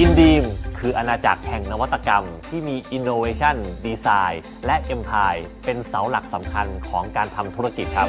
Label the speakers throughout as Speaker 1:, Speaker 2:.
Speaker 1: อินดีมคืออาณาจักรแห่งนวัตกรรมที่มี Innovation Design และ Empire เป็นเสาหลักสำคัญของการทำธุรกิจครับ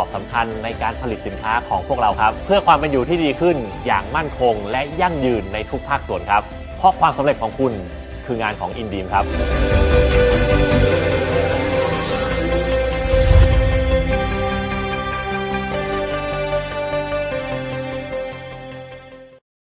Speaker 1: อบสำคัญในการผลิตสินค้าของพวกเราครับ เพื่อความเป็นอยู่ที่ดีขึ้นอย่างมั่นคง และยั่งยืนในทุกภาคส่วนครับ เพราะความสำเร็จของคุณคืองานของอินดีมครับ